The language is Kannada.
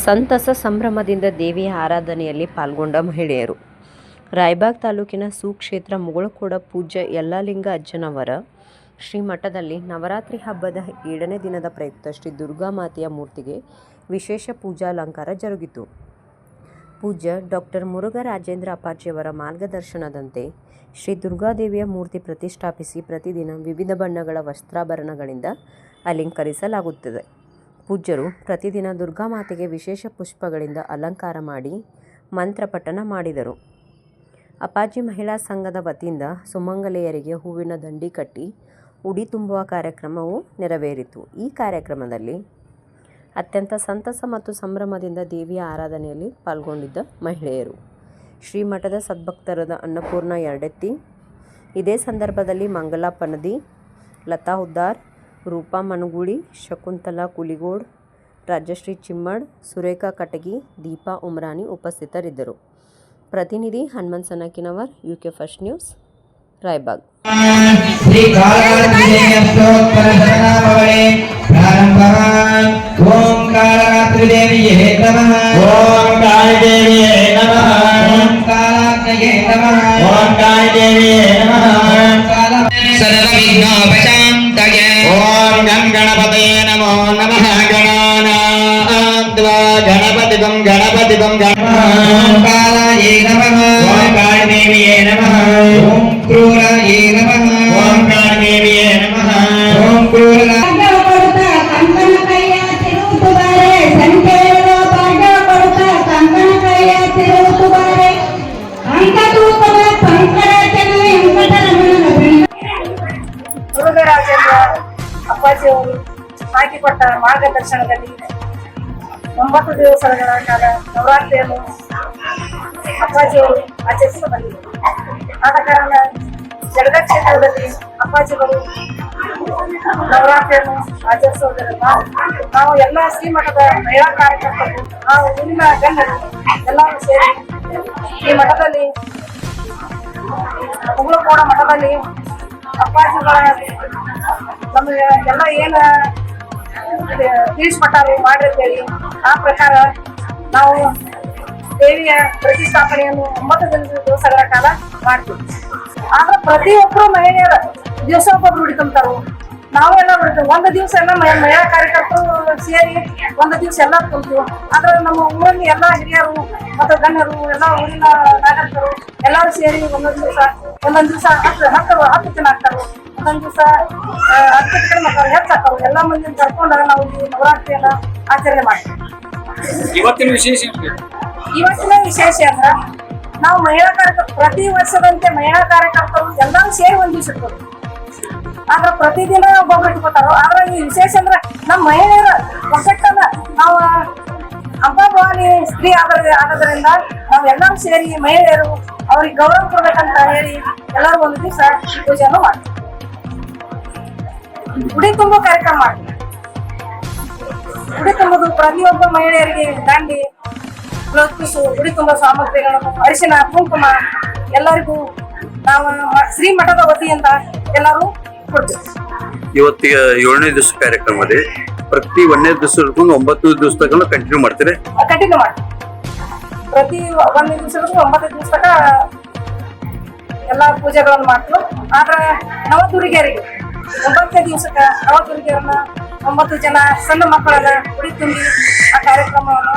ಸಂತಸ ಸಂಭ್ರಮದಿಂದ ದೇವಿಯ ಆರಾಧನೆಯಲ್ಲಿ ಪಾಲ್ಗೊಂಡ ಮಹಿಳೆಯರು. ರಾಯಬಾಗ್ ತಾಲೂಕಿನ ಸುಕ್ಷೇತ್ರ ಮುಗಳಕೋಡ ಪೂಜ್ಯ ಯಲ್ಲಾಲಿಂಗ ಅಜ್ಜನವರ ಶ್ರೀ ಮಠದಲ್ಲಿ ನವರಾತ್ರಿ ಹಬ್ಬದ ಏಳನೇ ದಿನದ ಪ್ರಯುಕ್ತ ಶ್ರೀ ದುರ್ಗಾಮಾತೆಯ ಮೂರ್ತಿಗೆ ವಿಶೇಷ ಪೂಜಾಲಂಕಾರ ಜರುಗಿತು. ಪೂಜ್ಯ ಡಾಕ್ಟರ್ ಮುರುಘರಾಜೇಂದ್ರ ಅಪಾಚಿಯವರ ಮಾರ್ಗದರ್ಶನದಂತೆ ಶ್ರೀ ದುರ್ಗಾದೇವಿಯ ಮೂರ್ತಿ ಪ್ರತಿಷ್ಠಾಪಿಸಿ ಪ್ರತಿದಿನ ವಿವಿಧ ಬಣ್ಣಗಳ ವಸ್ತ್ರಾಭರಣಗಳಿಂದ ಅಲಂಕರಿಸಲಾಗುತ್ತದೆ. ಪೂಜ್ಯರು ಪ್ರತಿದಿನ ದುರ್ಗಾ ಮಾತೆಗೆ ವಿಶೇಷ ಪುಷ್ಪಗಳಿಂದ ಅಲಂಕಾರ ಮಾಡಿ ಮಂತ್ರ ಪಠಣ ಮಾಡಿದರು. ಅಪಾಜಿ ಮಹಿಳಾ ಸಂಘದ ವತಿಯಿಂದ ಸುಮಂಗಲೆಯರಿಗೆ ಹೂವಿನ ದಂಡಿ ಕಟ್ಟಿ ಉಡಿ ತುಂಬುವ ಕಾರ್ಯಕ್ರಮವು ನೆರವೇರಿತು. ಈ ಕಾರ್ಯಕ್ರಮದಲ್ಲಿ ಅತ್ಯಂತ ಸಂತಸ ಮತ್ತು ಸಂಭ್ರಮದಿಂದ ದೇವಿಯ ಆರಾಧನೆಯಲ್ಲಿ ಪಾಲ್ಗೊಂಡಿದ್ದ ಮಹಿಳೆಯರು. ಶ್ರೀಮಠದ ಸದ್ಭಕ್ತರಾದ ಅನ್ನಪೂರ್ಣ ಎರಡೆತ್ತಿ ಇದೇ ಸಂದರ್ಭದಲ್ಲಿ ಮಂಗಲಾ ಪನದಿ ಲತಾ ಹುದ್ದಾರ್ ರೂಪಾ ಮನಗೂಳಿ ಶಕುಂತಲಾ ಕುಲಿಗೋಡ್ ರಾಜಶ್ರೀ ಚಿಮ್ಮಡ್ ಸುರೇಖಾ ಕಟಗಿ ದೀಪಾ ಉಮ್ರಾನಿ ಉಪಸ್ಥಿತರಿದ್ದರು. ಪ್ರತಿನಿಧಿ Hanumanth Sanakinavar U K first news Raybag. ಓಂ नमो नमः गणानां द्वा गणपतिगं गणपतिगं गणपालायै नमः ॐ कालदेव्यै नमः ॐ क्रूरायै नमः ॐ कालदेव्यै नमः ॐ क्रूरा Thank you. ಹಾಕಿಕೊಟ್ಟ ಮಾರ್ಗದರ್ಶನದಲ್ಲಿ ಒಂಬತ್ತು ದಿವಸಗಳ ಕಾಲ ನವರಾತ್ರಿಯನ್ನು ಅಪ್ಪಾಜಿಯವರು ಆಚರಿಸುತ್ತಾ ಬಂದಿದ್ದರು. ಆದ ಕಾರಣ ಜಗದ ಕ್ಷೇತ್ರದಲ್ಲಿ ಅಪ್ಪಾಜಿಗಳು ನವರಾತ್ರಿಯನ್ನು ಆಚರಿಸುವುದರಿಂದ ನಾವು ಎಲ್ಲ ಶ್ರೀಮಠದ ಮಹಿಳಾ ಕಾರ್ಯಕರ್ತರು, ನಾವು ಇಲ್ಲಿನ ಗಣ್ಯರು ಎಲ್ಲರೂ ಸೇರಿ ಈ ಮಠದಲ್ಲಿ ಮುಗುಳುಕೋಡ ಮಠದಲ್ಲಿ ಅಪ್ಪಾಜಿಗಳ ನಮಗೆ ಎಲ್ಲ ಏನ ತಿಳಿಸ್ಕೊಟ್ಟಾರು ಮಾಡಿರ್ತೇವೆ ಆ ಪ್ರಕಾರ ನಾವು ದೇವಿಯ ಪ್ರತಿಷ್ಠಾಪನೆಯನ್ನು ಒಂಬತ್ತು ದಿನದ ದಿವಸಗಳ ಕಾಲ ಮಾಡ್ತೀವಿ. ಆದ್ರೆ ಪ್ರತಿಯೊಬ್ಬರು ಮಹಿಳೆಯರ ದಿವಸ ಒಬ್ಬರು ಹುಡುಕಂತಾರು ನಾವೆಲ್ಲ ಬಿಡ್ತೀವಿ ಒಂದು ದಿವಸ ಎಲ್ಲ ಮಹಿ- ಮಹಿಳಾ ಕಾರ್ಯಕರ್ತರು ಸೇರಿ ಒಂದು ದಿವಸ ಎಲ್ಲ ತುಂಬ್ತೀವಿ. ಆದ್ರೆ ನಮ್ಮ ಊರಲ್ಲಿ ಎಲ್ಲ ಹಿರಿಯರು ಮತ್ತು ಗಣ್ಯರು, ಎಲ್ಲ ಊರಿನ ನಾಗರಿಕರು ಎಲ್ಲರೂ ಸೇರಿ ಒಂದೊಂದು ದಿವಸ ಒಂದೊಂದು ದಿವಸ ಹತ್ತು ಹತ್ತು ಹತ್ತು ಜನ ಆಗ್ತಾರೆ ಒಂದೊಂದು ದಿವಸ ಹತ್ತು ಕಡೆ ಮಕ್ಕಳು ಹೆಚ್ಚಾಕವು ಎಲ್ಲ ಮಂದಿ ಕರ್ಕೊಂಡು ನಾವು ಈ ನವರಾತ್ರಿಯನ್ನ ಆಚರಣೆ ಮಾಡ್ತೀವಿ. ಇವತ್ತಿನ ವಿಶೇಷ ಇವತ್ತಿನ ವಿಶೇಷ ಅಂದ್ರ ನಾವು ಮಹಿಳಾ ಕಾರ್ಯಕರ್ತರು ಪ್ರತಿ ವರ್ಷದಂತೆ ಮಹಿಳಾ ಕಾರ್ಯಕರ್ತರು ಎಲ್ಲರೂ ಸೇರಿ ಒಂದು ದಿವಸ ಇರ್ಬೋದು ಆದ್ರ ಪ್ರತಿದಿನ ಒಬ್ಬೊಬ್ರು ಇಟ್ಕೋತಾರ ಆದ್ರ ಈ ವಿಶೇಷ ಅಂದ್ರ ನಮ್ಮ ಮಹಿಳೆಯರ ಒಗ್ಗಟ್ಟನ್ನ ನಾವು ಹಬ್ಬ ಭವಾನಿ ಸ್ತ್ರೀ ಆದ ಆಗೋದ್ರಿಂದ ನಾವು ಎಲ್ಲರೂ ಸೇರಿ ಮಹಿಳೆಯರು ಅವ್ರಿಗೆ ಗೌರವ ಕೊಡ್ಬೇಕಂತ ಹೇಳಿ ಎಲ್ಲರೂ ಒಂದು ದಿವಸ ಪೂಜೆಯನ್ನು ಮಾಡ್ತೀವಿ. ಗುಡಿ ತುಂಬೋ ಕಾರ್ಯಕ್ರಮ. ಉಡಿ ಗುಡಿ ತುಂಬುದು ಪ್ರತಿಯೊಬ್ಬ ಮಹಿಳೆಯರಿಗೆ ದಾಂಡಿ ಬ್ಲೌಸ್ ಗುಡಿ ತುಂಬ ಸಾಮಗ್ರಿಗಳು ಅರಿಶಿನ ಕುಂಕುಮ ಎಲ್ಲರಿಗೂ ನಾವು ಶ್ರೀ ಮಠದ ವತಿಯಿಂದ ಎಲ್ಲರೂ ಕೊಡ್ತೀವಿ. ಇವತ್ತಿಗೆ ಏಳನೇ ದಿವಸ ಕಾರ್ಯಕ್ರಮ ಇದೆ ಪ್ರತಿ ಒಂದನೇ ದಿವಸ ಹಿಡ್ಕೊಂಡು ಒಂಬತ್ತು ದಿವಸ ತಗೊಂಡು ಕಂಟಿನ್ಯೂ ಮಾಡ್ತೀರಿ? ಕಂಟಿನ್ಯೂ ಮಾಡಿ. ಪ್ರತಿ ಒಂದನೇ ದಿವಸಕ್ಕೂ ಒಂಬತ್ತು ದಿವಸ ತನಕ ಎಲ್ಲ ಪೂಜೆಗಳನ್ನು ಮಾಡ್ತೀವಿ. ಆದ್ರೆ ನವದುರ್ಗಿಯರಿಗೆ ಒಂಬತ್ತನೇ ದಿವಸಕ್ಕೆ ನವದುರ್ಗಿಯರನ್ನ ಒಂಬತ್ತು ಜನ ಸಣ್ಣ ಮಕ್ಕಳನ್ನ ಉಡಿ ತುಂಬಿ ಆ ಕಾರ್ಯಕ್ರಮವನ್ನು